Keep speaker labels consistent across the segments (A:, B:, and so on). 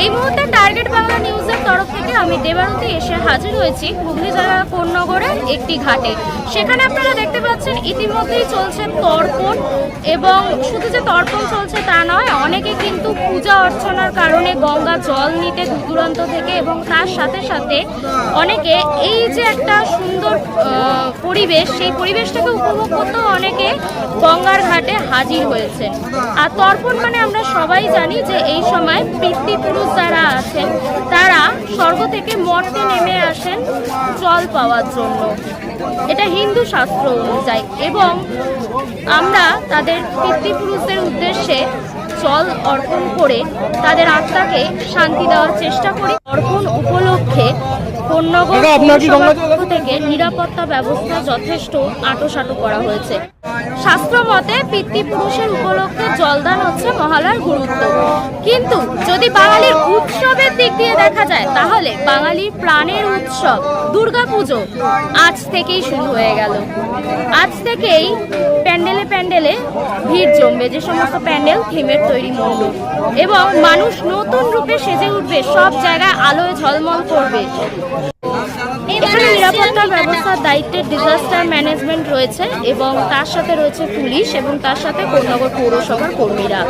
A: এই মুহূর্তে টার্গেট বাংলা নিউজের তরফ থেকে আমি দেবারতী এসে হাজির হয়েছি হুগলি জেলার কোন্নগরের একটি ঘাটে। সেখানে আপনারা দেখতে পাচ্ছেন, ইতিমধ্যেই চলছে তর্পণ এবং শুধু যে তর্পণ চলছে তা নয় কিন্তু পূজা অর্চনার কারণে গঙ্গা জল নিতে দূর দূরান্ত থেকে এবং তার সাথে সাথে অনেকে এই যে একটা সুন্দর পরিবেশ, সেই পরিবেশটাকে উপভোগ করতেও অনেকে গঙ্গার ঘাটে হাজির হয়েছেন আর তর্পণ মানে আমরা সবাই জানি যে এই সময় পিতৃপুরুষ যারা আছেন, তারা স্বর্গ থেকে মর্তে নেমে আসেন জল পাওয়ার জন্য। এটা হিন্দু শাস্ত্র অনুযায়ী। এবং আমরা তাদের পিতৃপুরুষদের উদ্দেশ্যে জল অর্পণ করে তাদের আত্মাকে শান্তি দেওয়ার চেষ্টা করি। অর্পণ উপলক্ষে পক্ষ থেকে নিরাপত্তা ব্যবস্থা যথেষ্ট আটোসাটো করা হয়েছে। শাস্ত্র মতে, পিতৃপুরুষের উপলক্ষে জলদান হচ্ছে মহালয়ার গুরুত্ব। কিন্তু যদি বাঙালির উৎসবের দিক দিয়ে দেখা যায়, তাহলে বাঙালির প্রাণের উৎসব, দুর্গাপুজো আজ থেকেই শুরু হয়ে গেল। আজ থেকেই প্যান্ডেলে প্যান্ডেলে ভিড় জমবে, যে সমস্ত প্যান্ডেল থিমের তৈরি মণ্ডপ। এবং মানুষ নতুন রূপে সেজে উঠবে, সব জায়গায় আলোয় ঝলমল করবে। এখানে নিরাপত্তা ব্যবস্থার দায়িত্বে ডিজাস্টার ম্যানেজমেন্ট রয়েছে এবং তার সাথে রয়েছে পুলিশ এবং তার সাথে কোন্নগর পৌরসভার কর্মীরা।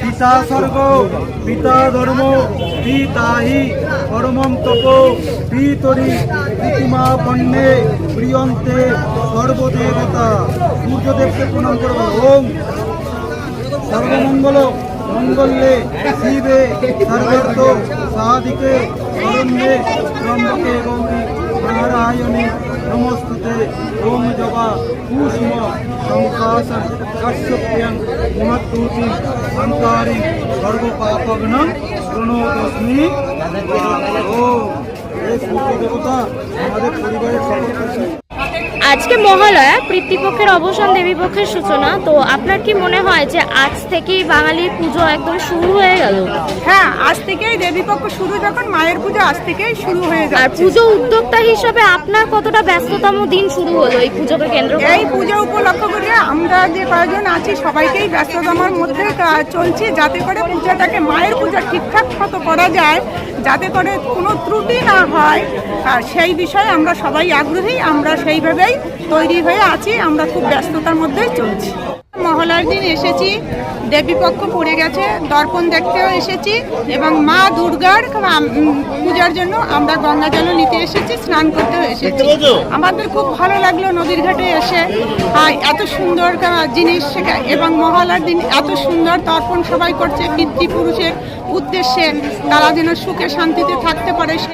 B: পিতা স্বর্গ, পিতা ধর্ম পিতাহি পরমম তপ, পিতরি প্রতিমা পণ্যে প্রিয়ন্তে সর্বদেবতা। সূর্যদেবকে প্রণাম করব ওম। সর্বমঙ্গল মঙ্গলে শিবে সর্বার্থ সাধিকে শরণ্যে ত্রম্বকে গৌরী নারায়ণে নমস্তুতে। ওম জবা, কুসুম সংকাশন কাশ্যপ্রিয়ং মহত্তুতি অন্তারি সর্বপাপগ্নম প্রণোদস্মি। ও এই সূর্য দেবতা, আমাদের পরিবারের সকল
A: আজকে মহালয়া পিতৃপক্ষের অবসান দেবীপক্ষের সূচনা। তো আপনার কি মনে হয় যে আজ থেকেই বাঙালির পুজো একদম শুরু হয়ে গেল?
C: হ্যাঁ আজ থেকেই দেবীপক্ষ শুরু যখন মায়ের পুজো আজ থেকেই শুরু হয়ে
A: আর পুজো উদ্যোক্তা হিসাবে আপনার কতটা ব্যস্ততম দিন শুরু হলো এই পুজোকে কেন্দ্র করে?
C: এই পুজো উপলক্ষ করে আমরা যে কয়েকজন আছি সবাইকেই ব্যস্ততমার মধ্যে চলছি যাতে করে পূজাটাকে মায়ের পূজা ঠিকঠাক মতো করা যায় যাতে করে কোনো ত্রুটি না হয়। আর সেই বিষয়ে আমরা সবাই আগ্রহী আমরা সেইভাবেই তৈরি হয়ে আছি আমরা খুব ব্যস্ততার মধ্যেই চলছি। মহলার দিন এসেছি দেবীপক্ষ পড়ে গেছে দর্পণ দেখতেও এসেছি এবং মা দুর্গার পূজার জন্য আমরা গঙ্গা জল নিতে এসেছি স্নান করতেও এসেছি। আমাদের খুব ভালো লাগল নদীর ঘাটে এসে। এত সুন্দর জিনিস এবং মহালার দিন এত সুন্দর তর্পণ সবাই করছে পিতৃপুরুষের উদ্দেশ্যে তারা যেন সুখে শান্তিতে থাকতে পারে সে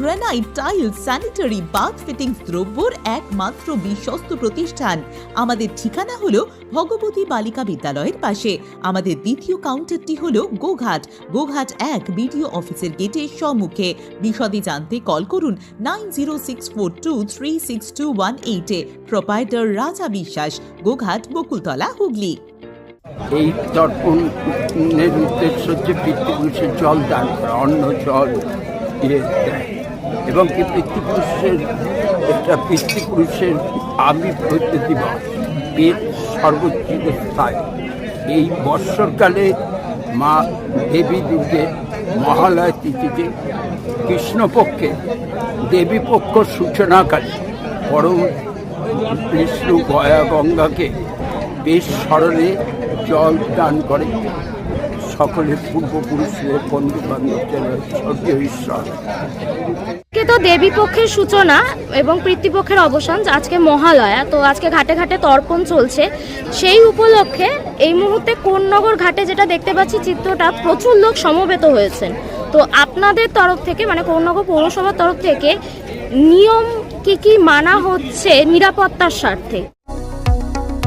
D: granite, tiles, sanitary, bath fittings দ্রব্যর একমাত্র বিশ্বস্ত প্রতিষ্ঠান। আমাদের ঠিকানা হলো ভগবতী বালিকা বিদ্যালয়ের পাশে। আমাদের দ্বিতীয় কাউন্টারটি হলো গোঘাট। গোঘাট এক বিডিও অফিসের গেটের সম্মুখে। বিশদে জানতে কল করুন nine zero six four two three six two one এইটে প্রোপাইটার রাজা বিশ্বাস, গোঘাট, বকুলতলা, হুগলি।
E: এই তর্পণের উদ্দেশ্য হচ্ছে পিতৃপুরুষের জল দান করা, অন্ন জল দিয়ে দেয়। এবং কি পিতৃপুরুষের একটা পিতৃপুরুষের আমি আবির্ভূত দিবস এর সর্বোচ্চ স্থায়। এই বৎসরকালে মা দেবী দুর্গে মহালয় তিথিতে কৃষ্ণপক্ষে দেবীপক্ষ সূচনাকালে পরম বিষ্ণু গয়া গঙ্গাকে বেশ স্মরণে জল দান করে। সকলের পূর্বপুরুষদের বন্ধু
A: আজকে তো দেবী পক্ষের সূচনা এবং পিতৃপক্ষের অবসান, আজকে মহালয়া। তো আজকে ঘাটে ঘাটে তর্পণ চলছে। সেই উপলক্ষে এই মুহূর্তে কোন্নগর ঘাটে যেটা দেখতে পাচ্ছি, চিত্রটা প্রচুর লোক সমবেত হয়েছেন। তো আপনাদের তরফ থেকে মানে কোন্নগর পৌরসভার তরফ থেকে, নিয়ম কি কি মানা হচ্ছে নিরাপত্তার স্বার্থে?